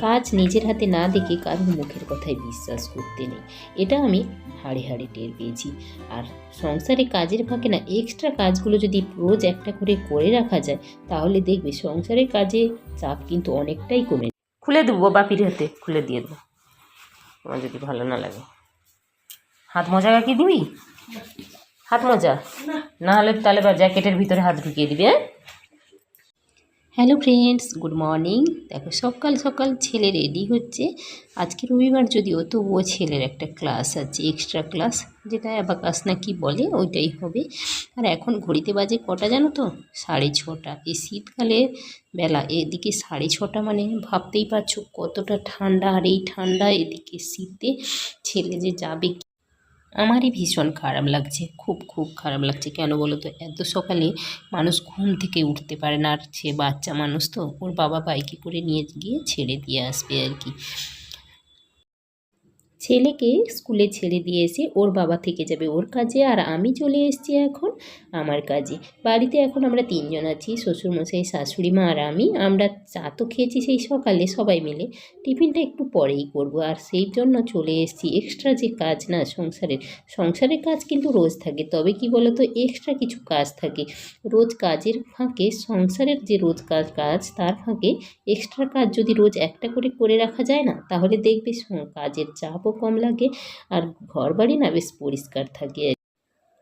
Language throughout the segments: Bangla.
কাজ নিজের হাতে না দেখে কারোর মুখের কথায় বিশ্বাস করতে নেই। এটা আমি হাড়ে হাড়ে টের পেয়েছি। আর সংসারে কাজের ফাঁকে না এক্সট্রা কাজগুলো যদি রোজ একটা করে করে রাখা যায়, তাহলে দেখবে সংসারের কাজে চাপ কিন্তু অনেকটাই কমে খুলে দেবো বাপির হাতে খুলে দিয়ে দেবো। তোমার যদি ভালো না লাগে। হাত মোজা কি দিবি? হাত মজা? না হলে তাহলে জ্যাকেটের ভিতরে হাত ঢুকিয়ে দিবি হ্যাঁ? Hello friends, good morning. দেখো, সকাল সকাল ছেলে রেডি হচ্ছে। আজকে রবিবার যদিও, তবুও ছেলের একটা ক্লাস আছে এক্সট্রা ক্লাস, যেটা অ্যাবাকাস না কি বলে, ওইটাই হবে। আর এখন ঘড়িতে বাজে কটা জানো তো? সাড়ে ছটা। এই শীতকালে বেলা, এদিকে সাড়ে ছটা মানে ভাবতেই পারছ কতটা ঠান্ডা। আর এই ঠান্ডা এদিকে শীতে ছেলে যে যাবে আমারই ভীষণ খারাপ লাগছে, খুব খুব খারাপ লাগছে। কেন বলো তো, এত সকালে মানুষ ঘুম থেকে উঠতে পারে না, আর সে বাচ্চা মানুষ তো, ওর বাবা বাইকে করে নিয়ে গিয়ে ছেড়ে দিয়ে আসবে আর কি। ছেলেকে স্কুলে ছেড়ে দিয়ে এসে ওর বাবা থেকে যাবে ওর কাজে আর আমি চলে এসেছি এখন আমার কাজে। বাড়িতে এখন আমরা তিনজন আছি, শ্বশুরমশাই, শাশুড়ি মা আর আমি। আমরা চা তো খেয়েছি সেই সকালে সবাই মিলে। টিফিনটা একটু পরেই করব আর সেই জন্য চলে এসেছি। এক্সট্রা যে কাজ না সংসারের সংসারের কাজ কিন্তু রোজ থাকে। তবে কি বলো তো এক্সট্রা কিছু কাজ থাকে। রোজ কাজের ফাঁকে, সংসারের যে রোজ কাজ কাজ তার ফাঁকে এক্সট্রা কাজ যদি রোজ একটা করে করে রাখা যায় না, তাহলে দেখবে কাজের চাপও কম লাগে আর ঘর বাড়ি না বেশ পরিষ্কার থাকে।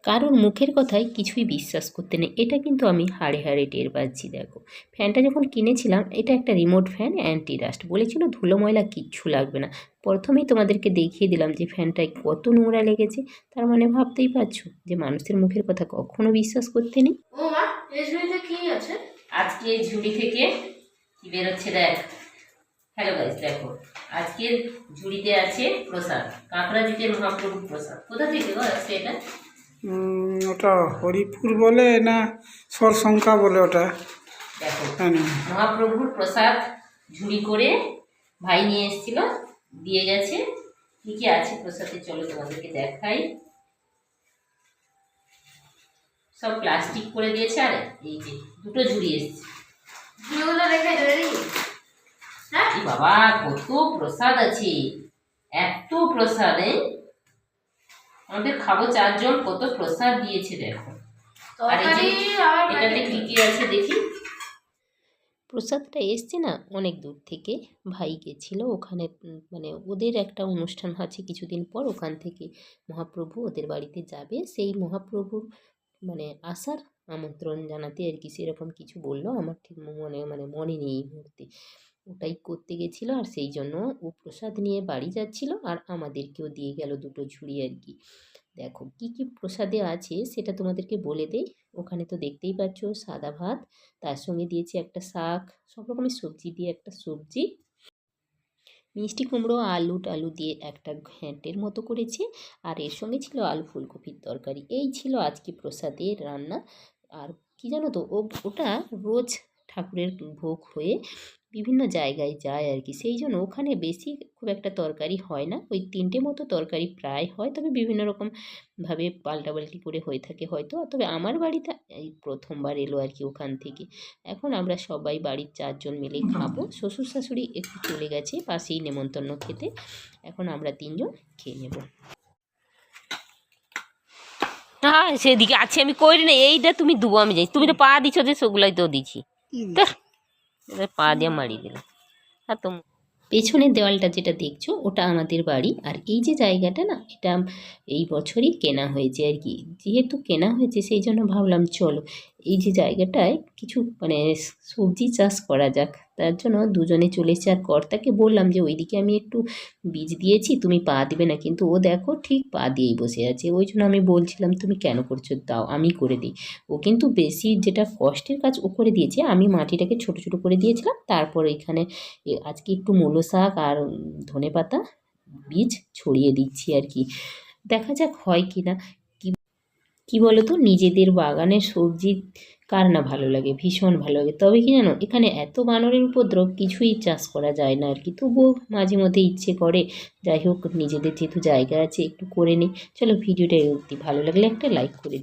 কারোর মুখের কথায় কিছুই বিশ্বাস করতে নেই এটা কিন্তু আমি হাড়ে হাড়ে টের পাচ্ছি দেখো। ফ্যানটা যখন কিনেছিলাম এটা একটা রিমোট ফ্যান অ্যান্টি ডাস্ট বলেছিল ধুলো ময়লা কিচ্ছু লাগবে না। প্রথমেই তোমাদেরকে দেখিয়ে দিলাম যে ফ্যানটায় কত নোংরা লেগেছে। তার মানে ভাবতেই পারছ যে মানুষের মুখের কথা কখনো বিশ্বাস করতে নেই? ও মা এই ঝুড়িতে কি আছে? আজকে ঝুড়ি থেকে কি বেরোচ্ছে দেখ। হ্যালো গাইস দেখো। আজকের ঝুড়িতে আছে প্রসাদ কাঁকড়া দিতে মহাপ্রভু প্রসাদ। কোথা থেকে গো আসছে এটা? ওটা হরিপুর বলে না সরশঙ্কা বলে ওটা? দেখো জানি মহাপ্রভুর প্রসাদ ঝুড়ি করে ভাই নিয়ে এসেছিল দিয়ে গেছে। কি কি আছে প্রসাদে চলো তোমাদেরকে দেখাই। সব প্লাস্টিক করে দিয়েছে আর এই যে দুটো ঝুড়ি এসছে। ঝুড়িগুলো রেখে হ্যাঁ বাবা কত প্রসাদ আছে। এত প্রসাদ? আমাদের খাব চারজন কত প্রসাদ দিয়েছে দেখো। আর এটাতে কি কি আছে দেখি। প্রসাদটা এসছে না অনেক দূর থেকে। ভাই গেছিল ওখানে মানে ওদের একটা অনুষ্ঠান আছে কিছুদিন পর ওখান থেকে মহাপ্রভু ওদের বাড়িতে যাবে। সেই মহাপ্রভুর মানে আসার আমন্ত্রণ জানাতে আর কি সেরকম কিছু বলল। আমার ঠিক মনে মানে মনে নেই এই মুহূর্তে। ওটাই করতে গেছিল আর সেই জন্য ও প্রসাদ নিয়ে বাড়ি যাচ্ছিল আর আমাদেরকেও দিয়ে গেল দুটো ঝুড়ি আর কি। দেখো কি কি প্রসাদে আছে সেটা তোমাদেরকে বলে দেই। ওখানে তো দেখতেই পাচ্ছ সাদা ভাত, তার সঙ্গে দিয়েছি একটা শাক, সব রকমের সবজি দিয়ে একটা সবজি। মিষ্টি কুমড়ো, আলু টালু দিয়ে একটা ঘ্যাঁটের মতো করেছে। আর এর সঙ্গে ছিল আলু ফুলকপির তরকারি। এই ছিল আজকে প্রসাদের রান্না। আর কি জানো তো ও, ওটা রোজ ঠাকুরের ভোগ হয়ে বিভিন্ন জায়গায় যায় আর কি। সেই জন্য ওখানে বেশি খুব একটা তরকারি হয় না। ওই তিনটে মতো তরকারি প্রায় হয়, তবে বিভিন্ন রকম ভাবে পাল্টাপাল্টি করে হয়ে থাকে হয়তো। তবে আমার বাড়িতে এই প্রথমবার এলো আর কি ওখান থেকে। এখন আমরা সবাই বাড়ির চারজন মিলে খাব। শ্বশুর শাশুড়ি একটু চলে গেছে, পাশেই নেমন্তন্ন খেতে। এখন আমরা তিনজন খেয়ে নেব। হ্যাঁ সেদিকে আছে আমি করি না এইটা তুমি দুবো আমি যাই। তুমি তো পা দিছো যে সেগুলাই তো দিছি। পা দিয়ে মারিয়ে দিলাম। আর তো পেছনের দেওয়ালটা যেটা দেখছ ওটা আমাদের বাড়ি। আর এই যে জায়গাটা না এটা এই বছরই কেনা হয়েছে আর কি। যেহেতু কেনা হয়েছে সেই জন্য ভাবলাম চলো এই যে জায়গাটায় কিছু মানে সবজি চাষ করা যাক, তার জন্য দুজনে চলে এসেছে আর কর্তাকে বললাম যে, ওইদিকে আমি একটু বীজ দিয়েছি, তুমি পা দিবে না। কিন্তু ও দেখো ঠিক পা দিয়েই বসে আছে। ওই জন্য আমি বলছিলাম, তুমি কেন করছ? দাও, আমি করে দিই। ও কিন্তু বেশি যেটা কষ্টের কাজ ও করে দিয়েছে। আমি মাটিটাকে ছোট ছোট করে দিয়েছিলাম। তারপর এখানে আজকে একটু মূলো শাক আর ধনে পাতা বীজ ছড়িয়ে দিচ্ছি আর কি। দেখা যাক হয় কি না কি বলো তো নিজেদের বাগানে সবজি কার না ভালো লাগে? ভীষণ ভালো লাগে। তবে কি জানো? এখানে এত বানরের উপদ্রব, কিছুই চাষ করা যায় না আর কি তবুও মাঝে মধ্যে ইচ্ছে করে। যাই হোক, নিজেদের যেহেতু জায়গা আছে, একটু করে নিই চলো, ভিডিওটা অবধি। ভালো লাগলে একটা লাইক করে দিই